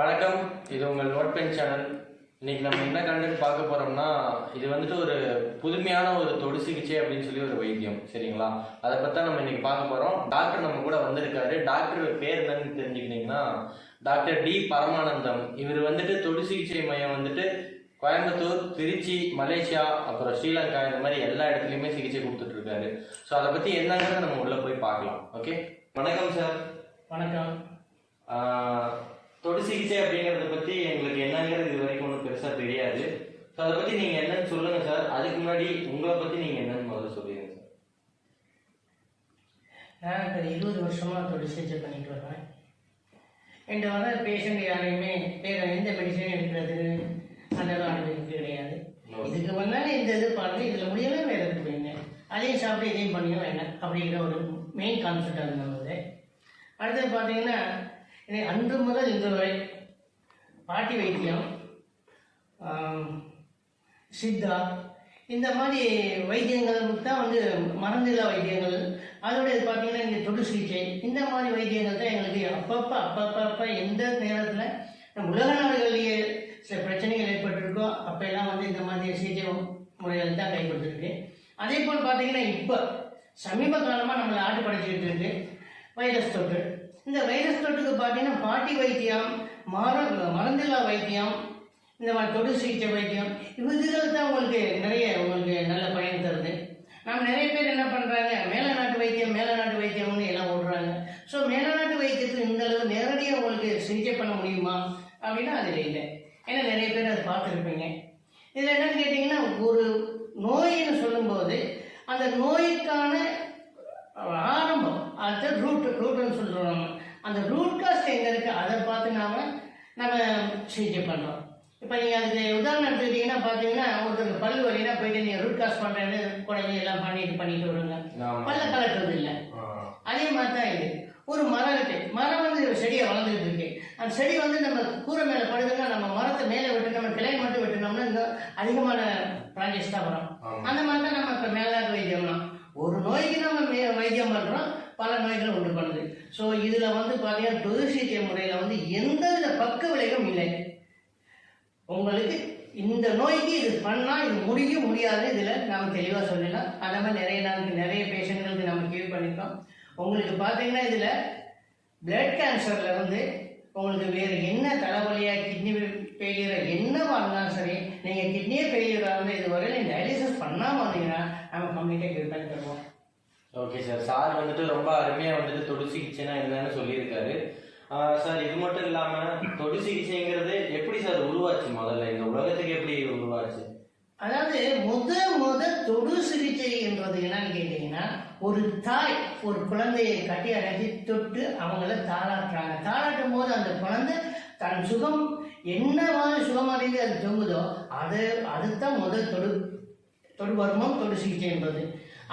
வணக்கம். இது உங்கள் நோட் பென் சேனல் இன்னைக்கு நம்ம என்ன கண்டென்ட் பார்க்க போறோம்னா இது வந்துட்டு ஒரு புதுமையான ஒரு தொடு சிகிச்சை அப்படின்னு சொல்லி ஒரு வைத்தியம் சரிங்களா? அதை பத்தி தான் நம்ம இன்னைக்கு பார்க்க போறோம். டாக்டர் நம்ம கூட வந்திருக்காரு. டாக்டர் பேர் என்னன்னு தெரிஞ்சுக்கிட்டீங்கன்னா டாக்டர் டி பரமானந்தம். இவர் வந்துட்டு தொடு சிகிச்சை மையம் வந்துட்டு கோயம்புத்தூர் திருச்சி மலேசியா அப்புறம் ஸ்ரீலங்கா இந்த மாதிரி எல்லா இடத்துலையுமே சிகிச்சை கொடுத்துட்டு இருக்காரு. ஸோ அதை பத்தி என்னங்கிறத நம்ம உள்ள போய் பார்க்கலாம். ஓகே வணக்கம் சார் வணக்கம். தொடு சிகிச்சை அப்படிங்கறத பத்தி எங்களுக்கு என்னங்கிறது இது வரைக்கும் ஒன்றும் பெருசா தெரியாது. ஸோ அதை பத்தி நீங்க என்னன்னு சொல்லுங்க சார் அதுக்கு முன்னாடி உங்களை பத்தி நீங்க என்னன்னு முதல்ல சொல்லுங்க சார் நான் இப்போ இருபது வருஷமாக தொழில் சிகிச்சை பண்ணிட்டு வரேன் என்கிட்ட வர பேஷண்ட் யாரையுமே வேற எந்த மெடிசனும் எடுக்கிறது அதெல்லாம் அனுமதிக்கு கிடையாது. இதுக்கு முன்னாடி இந்த இது பாருங்க இதில் முடியவே வேற இருக்கு போயிங்க அதையும் சாப்பிட்டு இதையும் பண்ணியும் வேண்டாம் அப்படிங்கிற ஒரு மெயின் கான்செப்ட் அது நம்மளது அடுத்தது பார்த்தீங்கன்னா இதை அன்று முதல் இன்று வரை பாட்டி வைத்தியம் சித்தா இந்த மாதிரி வைத்தியங்கள் தான் வந்து மருந்தில்லா வைத்தியங்கள். அதோடய பார்த்தீங்கன்னா இங்கே தொடு சிகிச்சை. இந்த மாதிரி வைத்தியங்கள் தான் எங்களுக்கு அப்பப்போ அப்பப்போ அப்போ எந்த நேரத்தில் நம்ம உலக நாடுகளிலேயே சில பிரச்சனைகள் ஏற்பட்டிருக்கோ அப்போ எல்லாம் வந்து இந்த மாதிரி சிகிச்சை முறைகள் தான் கை கொடுத்துருக்கு அதே போல் பார்த்தீங்கன்னா இப்போ சமீப காலமாக நம்மளை ஆட்டு படைச்சிக்கிட்டு இருக்கு வைரஸ் தொற்று. இந்த வைரஸ் தொற்றுக்கு பார்த்தீங்கன்னா பாட்டி வைத்தியம் மர மருந்தில்லா வைத்தியம் இந்த மாதிரி தொடு சிகிச்சை வைத்தியம் இதுகள் தான் உங்களுக்கு நிறைய உங்களுக்கு நல்ல பயன் தருது. நம்ம நிறைய பேர் என்ன பண்ணுறாங்க மேல நாட்டு வைத்தியம் மேல நாட்டு வைத்தியம்னு எல்லாம் ஓடுறாங்க. ஸோ மேல நாட்டு வைத்தியத்தில் இந்த அளவு நேரடியாக உங்களுக்கு சிகிச்சை பண்ண முடியுமா? அப்படின்னா அதில் இல்லை. ஏன்னா நிறைய பேர் அதை பார்த்துருப்பீங்க. இதில் என்னன்னு கேட்டிங்கன்னா ஒரு நோயின்னு சொல்லும்போது அந்த நோய்க்கான ஆரம்பம். அது ரூட் ரூட்னு சொல்கிறோம் அந்த ரூட் காஸ்ட் எங்கே இருக்குது அதை பார்த்து நாம நம்ம சிகிச்சை பண்ணுறோம் இப்போ நீங்கள் அதுக்கு உதாரணம் எடுத்துக்கிட்டிங்கன்னா பார்த்தீங்கன்னா ஒருத்தருக்கு பல் வலினா போயிட்டு நீங்கள் ரூட் காஸ்ட் பண்ணுறேன்னு குழந்தை எல்லாம் பண்ணிட்டு பண்ணிட்டு வருங்க. பல்ல கலட்டுறது இல்லை. அதே மாதிரி தான் இது. ஒரு மரம் இருக்கு. மரம் வந்து செடியை வளர்ந்துட்டு இருக்கு. அந்த செடி வந்து நம்ம கூரை மேலே படுதுன்னா நம்ம மரத்தை மேலே விட்டு நம்ம கிளை மட்டும் வெட்டினோம்னா இன்னும் அதிகமான பிரான்ச்சஸ் தான் வரும். அந்த மாதிரி தான் நம்ம இப்போ மேலாட்டு வைத்தியம்னா ஒரு நோய்க்கு நம்ம மே- வைத்தியம் பண்ணுறோம் பல நோய்களை உண்டு பண்ணுது. ஸோ இதில் வந்து பார்த்தீங்கன்னா தொது சிகிச்சை முறையில் வந்து எந்தவித பக்க விளைவும் இல்லை. உங்களுக்கு இந்த நோய்க்கு இது பண்ணால் இது முடிய முடியாது. இதில் நாம் தெளிவாக சொல்லலாம். அந்த மாதிரி நிறைய நாளுக்கு நிறைய பேஷண்ட்களுக்கு நம்ம கியூர் பண்ணியிருக்கோம் உங்களுக்கு பார்த்தீங்கன்னா இதில் பிளட் கேன்சரில் வந்து உங்களுக்கு வேறு என்ன தலைவலியாக கிட்னி ஃபெயிலியராக என்னவாக இருந்தாலும் சரி நீங்கள் கிட்னியே ஃபெயிலியராக இருந்தால் இதுவரையில் டயாலிசிஸ் பண்ணால் கியூர் பண்ணி தருவோம். ஓகே சார் சார் வந்துட்டு ரொம்ப அருமையா வந்துட்டு தொடு சிகிச்சைனா என்னன்னு சொல்லியிருக்காரு. சார் இது மட்டும் இல்லாம தொடு சிகிச்சைங்கிறது எப்படி சார் உருவாச்சு முதல்ல? இந்த உலகத்துக்கு எப்படி உருவாச்சு? அதாவது முத முத தொடு சிகிச்சை என்றது என்னன்னு கேட்டீங்கன்னா ஒரு தாய் ஒரு குழந்தையை கட்டி அணைச்சி தொட்டு அவங்கள தாளாட்டுறாங்க. தாளாட்டும் போது அந்த குழந்தை தன் சுகம் என்னவாறு சுகமடைந்து அது தொங்குதோ அது அதுதான் முதல் தொடு தொடு வருமம் தொடு சிகிச்சை என்பது.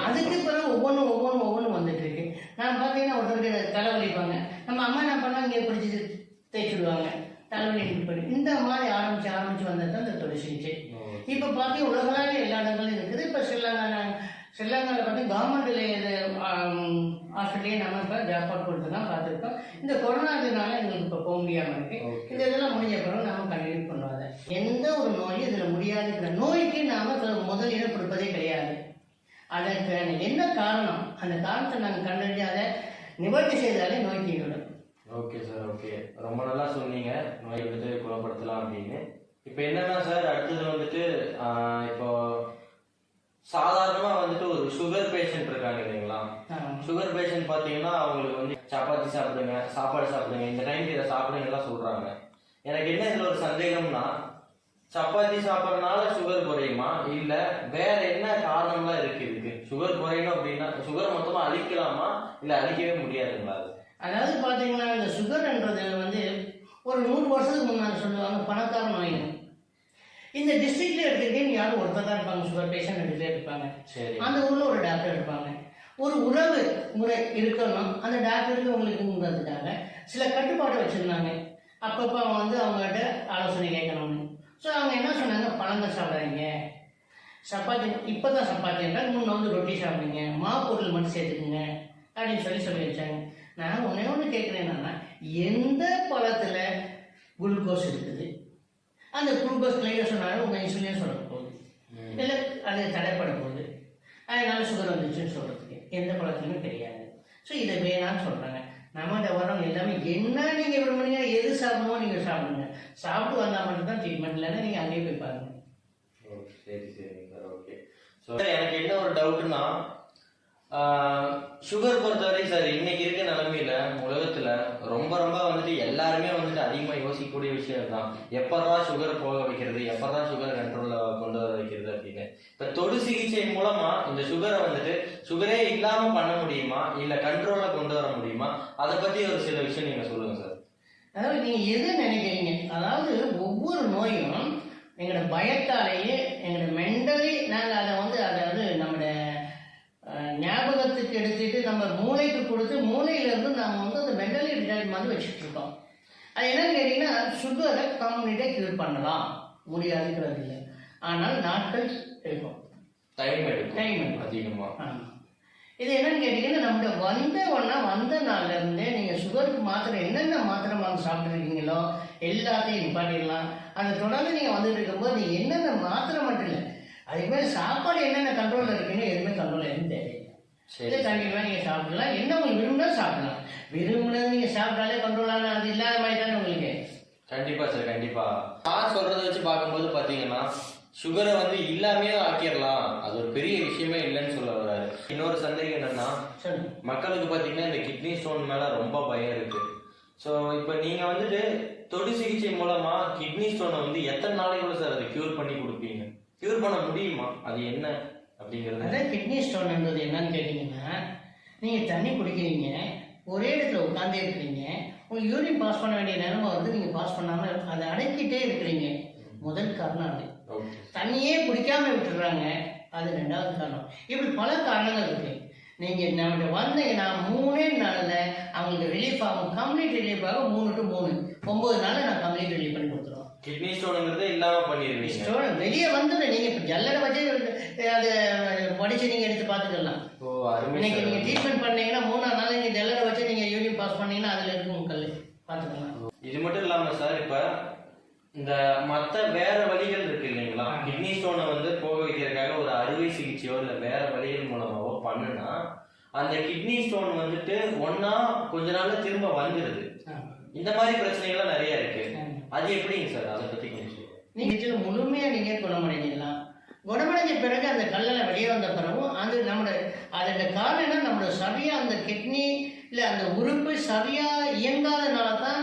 அதுக்கு பிறகு ஒவ்வொன்றும் ஒவ்வொன்றும் ஒவ்வொன்றும் வந்துட்டு இருக்கு. நான் பார்த்தீங்கன்னா ஒருத்தருக்கு தலைவலிப்பாங்க நம்ம அம்மா என்ன பண்ணா இங்கே பிடிச்சி தேய்ச்சிடுவாங்க தலைவலி பண்ணி. இந்த மாதிரி ஆரம்பிச்சு ஆரம்பிச்சு வந்தது தான் இந்த தொடு சிகிச்சை. இப்போ பார்த்தீங்கன்னா உலகளாவிய எல்லா இடங்களும் இருக்குது. இப்போ ஸ்ரீலங்கா ஸ்ரீலங்காவில் பார்த்து கவர்மெண்ட்ல இது ஹாஸ்பிட்டலே நம்ம இப்போ ஜாப்பாட் கொடுத்து தான் பார்த்துருக்கோம். இந்த கொரோனாதுனால எங்களுக்கு இப்போ போக முடியாமல் இருக்கு. Okay. இந்த இதெல்லாம் முடிஞ்ச பிறகு நம்ம கண்டினியூ பண்ணுவாங்க. எந்த ஒரு நோயும் இதில் முடியாதுங்கிற நோய்க்கு நாம இப்ப முதல் இடம் கொடுப்பதே கிடையாது. அதற்கு என்ன காரணம்? அந்த காரணத்தை நாங்கள் கண்டறிஞ்சு அதை நிவர்த்தி செய்தாலே நோய் தீர்விடும் ஓகே சார் ஓகே. ரொம்ப நல்லா சொன்னீங்க. நோய் வந்துட்டு குணப்படுத்தலாம் அப்படின்னு. இப்போ என்னன்னா சார் அடுத்தது வந்துட்டு ஆஹ் இப்போ சாதாரணமா வந்துட்டு ஒரு சுகர் பேஷண்ட் இருக்காங்க இல்லைங்களா? சுகர் பேஷண்ட் பாத்தீங்கன்னா அவங்களுக்கு வந்து சப்பாத்தி சாப்பிடுங்க சாப்பாடு சாப்பிடுங்க இந்த டைம்க்கு இதை சாப்பிடுங்க எல்லாம் சொல்றாங்க. எனக்கு என்ன இதுல ஒரு சந்தேகம்னா சப்பாத்தி சாப்பிட்றதுனால சுகர் குறையுமா? இல்ல வேற என்ன காரணம்லாம் இருக்கு இதுக்கு? சுகர் குறையணும் அப்படின்னா சுகர் மொத்தமா அழிக்கலாமா? இல்ல அழிக்கவே முடியாதுங்களா அது? அதாவது பார்த்தீங்கன்னா இந்த சுகர்ன்றது வந்து ஒரு நூறு வருஷத்துக்கு முன்னாடி சொல்லுவாங்க பணக்கார நோய் இந்த டிஸ்ட்ரிக்ட்ல எடுத்துக்கிட்டே யாரும் ஒருத்தர் தான் இருப்பாங்க சுகர் பேஷண்ட் எடுத்துகிட்டே இருப்பாங்க. சரி. அந்த ஊர்ல ஒரு டாக்டர் இருப்பாங்க. ஒரு உறவு முறை இருக்கணும். அந்த டாக்டருக்கு உங்களுக்குங்கிறதுக்காக சில கட்டுப்பாடு வச்சிருந்தாங்க. அப்பப்போ அவங்க வந்து அவங்ககிட்ட ஆலோசனை கேட்கணும்னு. ஸோ அவங்க என்ன சொன்னாங்க? பழங்கள் சாப்பிடாதீங்க. சப்பாத்தி இப்போ தான் சப்பாத்தி என்றால் முன்ன வந்து ரொட்டி சாப்பிடுங்க. மாவு பொருள் மட்டும் சேர்த்துக்குங்க. அப்படின்னு சொல்லி சொல்லி வச்சாங்க. நான் ஒன்றே ஒன்று கேட்குறேன் என்னன்னா எந்த பழத்தில் குளுக்கோஸ் இருக்குது? அந்த குளுக்கோஸ் லைட்டாக சொன்னாலும் உங்கள் இன்சுலின் சொல்ல போகுது. இல்லை அது தடைப்பட போகுது. அதனால சுகர் வந்துச்சுன்னு சொல்கிறதுக்கு எந்த பழத்துலையுமே தெரியாது ஸோ இதை வேணாம்னு சொல்கிறாங்க நம்மகிட்ட வரவங்க எல்லாமே என்ன நீங்கள் விரும்புனீங்க எது சாப்பிடுமோ நீங்கள் சாப்பிடுங்க. சாப்பிட்டு வந்தால் மட்டும்தான் ட்ரீட்மெண்ட் இல்லைன்னா நீங்கள் அங்கேயே போய் பாருங்க. ஓ, சரி சார் ஓகே ஸோ எனக்கு என்ன ஒரு டவுட்னா சுகர் பொறுத்தவரை சார் இன்னைக்கு இருக்க நிலமையில உலகத்துல ரொம்ப ரொம்ப வந்துட்டு எல்லாருமே வந்துட்டு அதிகமா யோசிக்கக்கூடிய விஷயம் தான் எப்படா சுகர் போக வைக்கிறது எப்படா சுகர் கண்ட்ரோல்ல கொண்டு வர வைக்கிறது அப்படின்னு. இப்ப தொடு சிகிச்சை மூலமா இந்த சுகரை வந்துட்டு சுகரே இல்லாம பண்ண முடியுமா? இல்ல கண்ட்ரோல்ல கொண்டு வர முடியுமா? அதை பத்தி ஒரு சில விஷயம் நீங்க சொல்லுங்க சார் அதாவது நீங்கள் எது நினைக்கிறீங்க? அதாவது ஒவ்வொரு நோயும் எங்களோட பயத்தாலேயே எங்களோட மென்டலி நாங்கள் அதை வந்து அதை வந்து நம்மளோட ஞாபகத்துக்கு எடுத்துட்டு நம்ம மூளைக்கு கொடுத்து மூளையிலேருந்து நாங்கள் வந்து அந்த மென்டலி ரிட்டார்ட் மாதிரி வச்சுட்டு இருக்கோம். அது என்னன்னு கேட்டிங்கன்னா சுகரை கம்ப்ளீட்டாக க்யூர் பண்ணலாம். முடியாதுங்கிறது இல்லை. ஆனால் நாட்கள் இருக்கும். டைம் எடுக்கும். டைம் எடுக்கும். அதிகமா. ஆமா. இது என்னன்னு கேட்டீங்கன்னா நம்மகிட்ட வந்த ஒன்றா வந்த நாள்ல இருந்தே நீங்க சுகருக்கு மாத்திரை என்னென்ன மாத்திரை வாங்கி சாப்பிட்டுருக்கீங்களோ எல்லாத்தையும் நிப்பாட்டிடலாம். அதை தொடர்ந்து நீங்க வந்துட்டு இருக்கும்போது என்னென்ன மாத்திரை மட்டும் இல்லை அதுக்கு மேலே சாப்பாடு என்னென்ன கண்ட்ரோல்ல இருக்குன்னு எதுவுமே கண்ட்ரோல் எதுவும் தேவையில்லை. சரி கண்டிப்பாக நீங்கள் சாப்பிடலாம். என்ன உங்களுக்கு விரும்பினா சாப்பிடலாம். விரும்பினது நீங்கள் சாப்பிட்டாலே கண்ட்ரோல் ஆகலாம் அது இல்லாத மாதிரி தானே உங்களுக்கு? கண்டிப்பா சார் கண்டிப்பா. நான் சொல்றத வச்சு பார்க்கும்போது பாத்தீங்கன்னா சுகரை வந்து இல்லாமே ஆக்கிடலாம். அது ஒரு பெரிய விஷயமே இல்லைன்னு சொல்ல வர்றாரு. இன்னொரு சந்தேகம் என்னன்னா மக்களுக்கு பாத்தீங்கன்னா இந்த கிட்னி ஸ்டோன் மேல ரொம்ப பயம் இருக்கு. ஸோ இப்போ நீங்க வந்துட்டு தொடு சிகிச்சை மூலமா கிட்னி ஸ்டோனை வந்து எத்தனை நாளைக்குள்ள சார் அதை கியூர் பண்ணி கொடுப்பீங்க? கியூர் பண்ண முடியுமா? அது என்ன அப்படிங்கிறது? அதான் கிட்னி ஸ்டோன்ன்றது என்னன்னு கேட்டிங்கன்னா நீங்கள் தண்ணி குடிக்கிறீங்க ஒரே இடத்துல உட்காந்தே இருக்கிறீங்க உங்களுக்கு யூரின் பாஸ் பண்ண வேண்டிய நிலைமை வந்து நீங்கள் பாஸ் பண்ணாமல் அதை அடக்கிட்டே இருக்கிறீங்க. முதல் காரணம் அது. தண்ணியே குடிக்காம விட்டுடுறாங்க அது ரெண்டாவது காரணம். இப்படி பல காரணங்கள் இருக்கு. நீங்கள் நம்மகிட்ட வந்தீங்கன்னா மூணே நாளில் அவங்களுக்கு ரிலீஃப் ஆகும். கம்ப்ளீட் ரிலீஃப் ஆகும் மூணு டு மூணு. ஒம்பது நாளில் நான் கம்ப்ளீட் ரிலீஃப் பண்ணி கிட்னி ஸ்டோனுங்கிறதே இல்லாம பண்ணிடுவீங்க ஸ்டோன் வெளியே வந்துடு நீங்கள் இப்போ ஜல்லடை வச்சு அதை படிச்சு நீங்கள் எடுத்து பார்த்துக்கலாம் ஓ அருமை இன்னைக்கு நீங்க ட்ரீட்மெண்ட் பண்ணீங்கன்னா மூணாவது நாள் நீங்க ஜல்லரை வச்சு நீங்க யூரின் பாஸ் பண்ணீங்கன்னா அதுல இருக்கும் கல் பாத்துக்கலாம். இது மட்டும் இல்லாம சார் இப்ப இந்த மத்த வேற வழிகள் இருக்கு இல்லைங்களா? கிட்னி ஸ்டோனை வந்து போக வைக்கிறதுக்காக ஒரு அறுவை சிகிச்சையோ இல்ல வேற வழிகள் மூலமாவோ பண்ணுனா அந்த கிட்னி ஸ்டோன் வந்துட்டு ஒன்னா கொஞ்ச நாள்ல திரும்ப வந்துடுது இந்த மாதிரி பிரச்சனைகள்லாம் நிறைய இருக்கு. அது எப்படிங்க சார்? அதை பத்தி கொஞ்சம் சொல்லுங்க. நீங்க இதுல முழுமையா நீங்க குணமடைஞ்சிடலாம் குணமடைஞ்ச பிறகு அந்த கல்லெல்லாம் வெளியே வந்த பிறகும் அது நம்மளோட அதோட காரணம் நம்மளோட சரியா அந்த கிட்னி இல்ல அந்த உறுப்பு சரியா இயங்காதனால தான்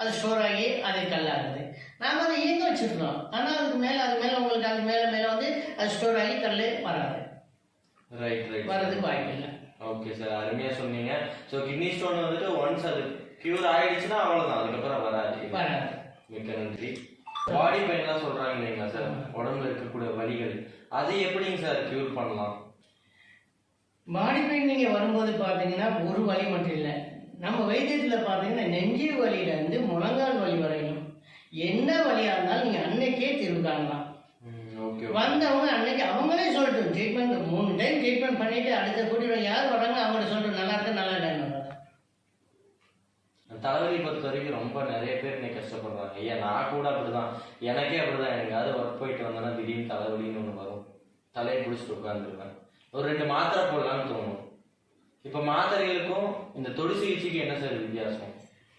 அது ஸ்டோர் ஆகி அது கல்லாகுது. நாம அதை இயங்க வச்சிருக்கோம் ஆனா அதுக்கு மேல அது மேல உங்களுக்கு அது மேல மேல வந்து அது ஸ்டோர் ஆகி கல்லு வராது. ரைட் ரைட் வர்றதுக்கு வாய்ப்பு இல்லை. ஓகே சார் அருமையா சொன்னீங்க. ஸோ கிட்னி ஸ்டோன் வந்துட்டு ஒன்ஸ் அது கியூர் ஆயிடுச்சுன்னா அவ்வளவுதான். அதுக்கப்புறம் வராது. வராது. மிக்க நன்றி. பாடி பெயின்லாம் சொல்றாங்க இல்லைங்களா சார் உடம்புல இருக்கக்கூடிய வலிகள். அதை எப்படிங்க சார் கியூர் பண்ணலாம்? பாடி பெயின் நீங்கள் வரும்போது பார்த்தீங்கன்னா ஒரு வலி மட்டும் இல்லை. நம்ம வைத்தியத்தில் பார்த்தீங்கன்னா நெஞ்சு வலியிலேருந்து முழங்கால் வலி வரையும் என்ன வலியாக இருந்தாலும் நீங்கள் அன்னைக்கே தீர்வு காணலாம். ஓகே வந்தவங்க அன்னைக்கு அவங்களே சொல்லட்டும் ட்ரீட்மெண்ட் மூணு டைம் ட்ரீட்மெண்ட் பண்ணிட்டு அடுத்த கூட்டி யார் வராங்க அவங்கள்ட்ட சொல்லிட்டு நல்லா இருக்கு நல்லா இல்லைன்னு தலைவலி பொறுத்த வரைக்கும் ரொம்ப நிறைய பேர் இன்னைக்கு கஷ்டப்படுறாங்க. ஐயா நான் கூட அப்படிதான். எனக்கே அப்படிதான். எனக்காவது ஒர்க் போயிட்டு வந்தேன்னா திடீர்னு தலைவலின்னு ஒன்று வரும். தலையை பிடிச்சிட்டு உட்காந்துருவேன் ஒரு ரெண்டு மாத்திரை போடலாம்னு தோணும். இப்போ மாத்திரைகளுக்கும் இந்த தொடு சிகிச்சைக்கு என்ன சார் வித்தியாசம்?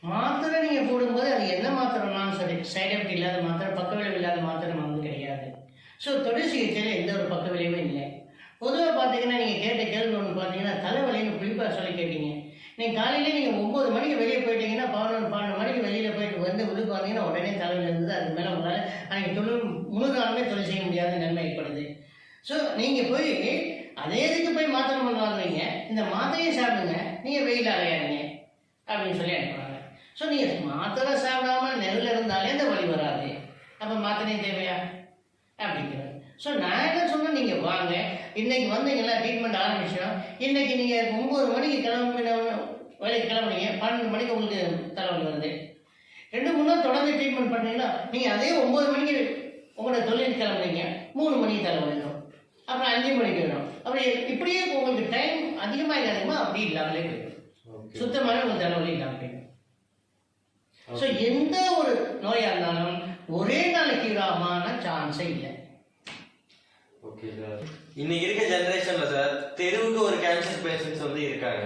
மாத்திரை நீங்கள் போடும்போது அது என்ன மாத்திரம்னாலும் சரி சைடு எஃபெக்ட் இல்லாத மாத்திரை பக்க விளைவு இல்லாத மாத்திரை வந்து கிடையாது. ஸோ தொடு சிகிச்சையில் எந்த ஒரு பக்க விளைவும் இல்லை. பொதுவாக பார்த்தீங்கன்னா நீங்கள் கேட்ட கேள்வி ஒன்று பார்த்தீங்கன்னா தலைவலின்னு குறிப்பாக சொல்லி கேட்டீங்க. நீங்கள் காலையிலே நீங்கள் ஒம்பது மணிக்கு வெளியே போயிட்டீங்கன்னா பதினொன்று பன்னெண்டு மணிக்கு வெளியில் போயிட்டு வந்து உள்ளுக்கு வந்தீங்கன்னா உடனே தலைவலி இருந்தது அதுக்கு மேலே உங்களால் அன்றைக்கி தொழில் முழு காலமே தொழில் செய்ய முடியாத நிலைமை ஏற்படுது. ஸோ நீங்கள் போய் அதே இதுக்கு போய் மாத்திரை பண்ணுவாங்க இந்த மாத்திரையை சாப்பிடுங்க. நீங்கள் வெயில் அலையாதீங்க. அப்படின்னு சொல்லி அனுப்புறாங்க. ஸோ நீங்கள் மாத்திரை சாப்பிடாம நெல் இருந்தாலே இந்த வழி வராது. அப்போ மாத்திரையும் தேவையா? அப்படிங்கிறது ஸோ நான் என்ன சொன்னேன் நீங்கள் வாங்க. இன்னைக்கு வந்தீங்களா ட்ரீட்மெண்ட் ஆரம்பிச்சோம்? இன்னைக்கு நீங்கள் ஒம்பது மணிக்கு கிளம்பின வேலைக்கு கிளம்புனீங்க. பன்னெண்டு மணிக்கு உங்களுக்கு தலைவலி வருது. ரெண்டு மூணு நாள் தொடர்ந்து ட்ரீட்மெண்ட் பண்ணீங்கன்னா நீங்கள் அதே ஒம்பது மணிக்கு உங்களோட தொழில் கிளம்புறீங்க மூணு மணிக்கு தலைவலி வரும். அப்புறம் அஞ்சு மணிக்கு வரும். அப்புறம் இப்படியே உங்களுக்கு டைம் அதிகமாக இல்லாதமா அப்படி இல்லாமலே போயிடும். ஓகே. சுத்தமாக உங்களுக்கு தலைவலி இல்லாமல் போயிடும். ஸோ எந்த ஒரு நோயாக இருந்தாலும் ஒரே நாளைக்கு ஆமான சான்ஸே இல்லை. ஓகே சார் இன்னைக்கு இருக்க ஜெனரேஷன்ல சார் தெருவுக்கு ஒரு கேன்சர் பேஷண்ட்ஸ் வந்து இருக்காங்க.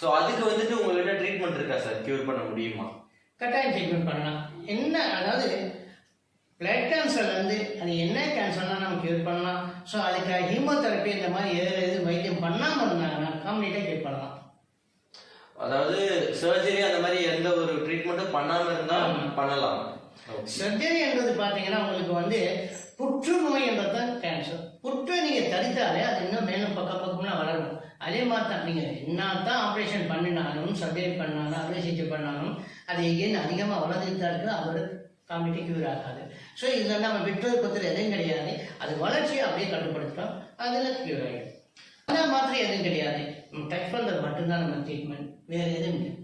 ஸோ அதுக்கு வந்துட்டு உங்ககிட்ட ட்ரீட்மெண்ட் இருக்கா சார் கியூர் பண்ண முடியுமா? கட்டாயம் ட்ரீட்மெண்ட் பண்ணலாம். என்ன அதாவது பிளட் கேன்சர்லேருந்து அது என்ன கேன்சர்லாம் நம்ம கியூர் பண்ணலாம். ஸோ அதுக்கு ஹீமோதெரப்பி இந்த மாதிரி எதில் எது வைத்தியம் பண்ணாமல் இருந்தாங்கன்னா கம்ப்ளீட்டாக கியூர் பண்ணலாம். அதாவது சர்ஜரி அந்த மாதிரி எந்த ஒரு ட்ரீட்மெண்ட்டும் பண்ணாம இருந்தா ஆமா. பண்ணலாம். சர்ஜரி என்பது பார்த்தீங்கன்னா உங்களுக்கு வந்து புற்றுநோய் என்றது தான் கேன்சர் புற்றை நீங்கள் தடுத்தாலே அது இன்னும் மேலும் பக்கம் பக்கம்லாம் வளரும். அதே மாதிரி தான் நீங்கள் என்ன தான் ஆப்ரேஷன் பண்ணினாலும் சர்ஜரி பண்ணாலும் அறுவை சிகிச்சை பண்ணாலும் அது எங்கேயும் அதிகமாக வளர்ந்துட்டு தான் இருக்குது. அவர் காம்பிட்டி கியூர் ஆகாது. ஸோ இதில் நம்ம பெற்றோர் பத்திர எதுவும் கிடையாது. அது வளர்ச்சியை அப்படியே கட்டுப்படுத்துகிறோம் அதில் க்யூர் ஆகிடும் அந்த மாத்திரை எதுவும் கிடையாது. டச் பண்ணுறது மட்டும்தான் நம்ம ட்ரீட்மெண்ட் வேறு எதுவும் இல்லை.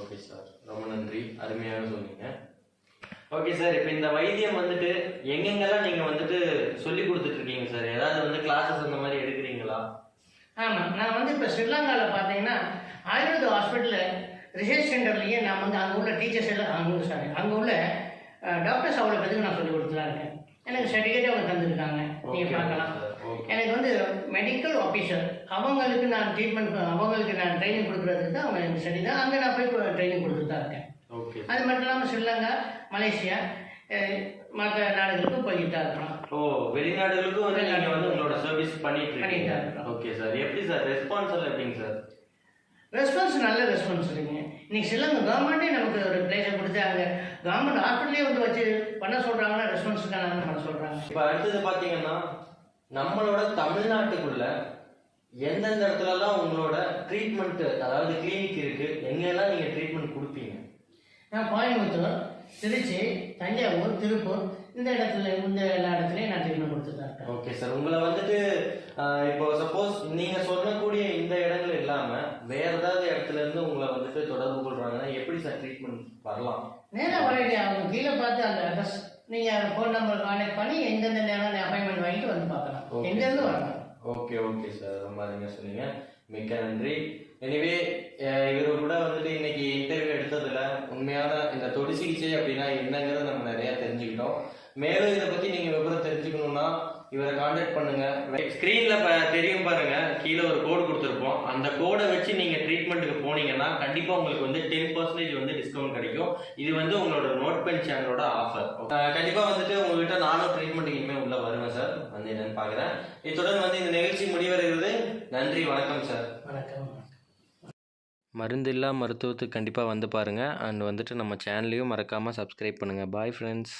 ஓகே சார் ரொம்ப நன்றி. அருமையாக சொன்னீங்க. ஓகே சார் இப்போ இந்த வைத்தியம் வந்துட்டு எங்கெங்கெல்லாம் நீங்க வந்துட்டு சொல்லி கொடுத்துட்டு இருக்கீங்க சார் ஏதாவது வந்து கிளாஸஸ் அந்த மாதிரி எடுக்கிறீங்களா? ஆமாம் நான் வந்து இப்போ ஸ்ரீலங்காவில் பார்த்தீங்கன்னா ஆயுர்வேத ஹாஸ்பிட்டலில் ரிசர்ச் சென்டர்லேயே நான் வந்து அங்கே உள்ள டீச்சர்ஸ் எல்லாம் அங்கே சாரி அங்கே உள்ள டாக்டர்ஸ் அவ்வளோ பேருக்கு நான் சொல்லி கொடுத்துதான் இருக்கேன். எனக்கு சர்டிஃபிகேட் அவங்க தந்துருக்காங்க. நீங்கள் பார்க்கலாம். எனக்கு வந்து மெடிக்கல் ஆஃபீஸர் அவங்களுக்கு நான் ட்ரீட்மெண்ட் அவங்களுக்கு நான் ட்ரைனிங் கொடுக்குறதுக்கு தான் அவங்க எனக்கு சரி தான் அங்கே நான் போய் ட்ரைனிங் கொடுத்துட்டு தான் இருக்கேன். அது மட்டும் இல்லாமல் ஸ்ரீலங்கா மலேசியா மற்ற நாடுகளுக்கும் போய்கிட்டு இருக்கிறோம். ஓ வெளிநாடுகளுக்கும் வந்து நீங்க வந்து உங்களோட சர்வீஸ் பண்ணிட்டு பண்ணிட்டு இருக்கீங்க. ஓகே சார் எப்படி சார் ரெஸ்பான்ஸ் எல்லாம் எப்படிங்க சார் ரெஸ்பான்ஸ் நல்ல ரெஸ்பான்ஸ் இருக்குங்க. இன்னைக்கு சிலங்க கவர்மெண்ட்டே நமக்கு ஒரு பிளேஸை கொடுத்து அங்கே கவர்மெண்ட் ஹாஸ்பிட்டலே வந்து வச்சு பண்ண சொல்கிறாங்கன்னா ரெஸ்பான்ஸுக்கான பண்ண சொல்கிறாங்க இப்போ அடுத்தது பாத்தீங்கன்னா நம்மளோட தமிழ்நாட்டுக்குள்ள எந்தெந்த இடத்துலலாம் உங்களோட ட்ரீட்மெண்ட் அதாவது கிளினிக் இருக்கு எங்கெல்லாம் நீங்க ட்ரீட்மெண்ட் கொடுப்பீங்க? நான் கோயம்புத்தூர் திருச்சி தஞ்சாவூர் திருப்பூர் இந்த இடத்துல இந்த எல்லா இடத்துலையும் நான் ட்ரீட்மெண்ட் கொடுத்துட்டு இருக்கேன். ஓகே சார் உங்களை வந்துட்டு இப்போ சப்போஸ் நீங்க சொல்லக்கூடிய இந்த இடங்கள் இல்லாம வேற ஏதாவது இடத்துல இருந்து உங்களை வந்துட்டு தொடர்பு கொள்றாங்கன்னா எப்படி சார் ட்ரீட்மெண்ட் வரலாம் நேராக வரையில அவங்க கீழே பார்த்து அந்த அட்ரஸ் நீங்கள் ஃபோன் நம்பர் கான்டாக்ட் பண்ணி எந்தெந்த நேரம் அப்பாயின்மெண்ட் வாங்கிட்டு வந்து பார்க்கலாம். எங்கேருந்து வரலாம் ஓகே ஓகே சார் ரொம்ப அருமையாக சொன்னீங்க. மிக்க நன்றி. எனிவே eh, இவர் கூட வந்துட்டு இன்னைக்கு இன்டர்வியூ எடுத்ததுல உண்மையான இந்த தொடு சிகிச்சை அப்படின்னா என்னங்கிறத நம்ம நிறைய தெரிஞ்சுக்கிட்டோம். மேலும் இதை பத்தி நீங்க விவரம் தெரிஞ்சுக்கணும்னா இவரை காண்டாக்ட் பண்ணுங்க. ஸ்கிரீன்ல தெரியும் பாருங்க. கீழே ஒரு கோடு கொடுத்துருப்போம். அந்த கோடை வச்சு நீங்க ட்ரீட்மெண்ட்டுக்கு போனீங்கன்னா கண்டிப்பா உங்களுக்கு வந்து டென் பர்சன்டேஜ் வந்து டிஸ்கவுண்ட் கிடைக்கும். இது வந்து உங்களோட நோட் பென் சேனலோட ஆஃபர் கண்டிப்பா வந்துட்டு உங்ககிட்ட நானும் ட்ரீட்மெண்ட்டுக்கு இனிமேல் உள்ள வருவேன் சார் வந்து என்னன்னு பாக்குறேன். இத்துடன் வந்து இந்த நிகழ்ச்சி முடிவடைகிறது. நன்றி வணக்கம் சார் வணக்கம். மருந்தில்லா மருத்துவத்துக்கு கண்டிப்பாக வந்து பாருங்கள் அண்ட் வந்துட்டு நம்ம சேனலையும் மறக்காமல் சப்ஸ்கிரைப் பண்ணுங்கள் பாய் ஃப்ரெண்ட்ஸ்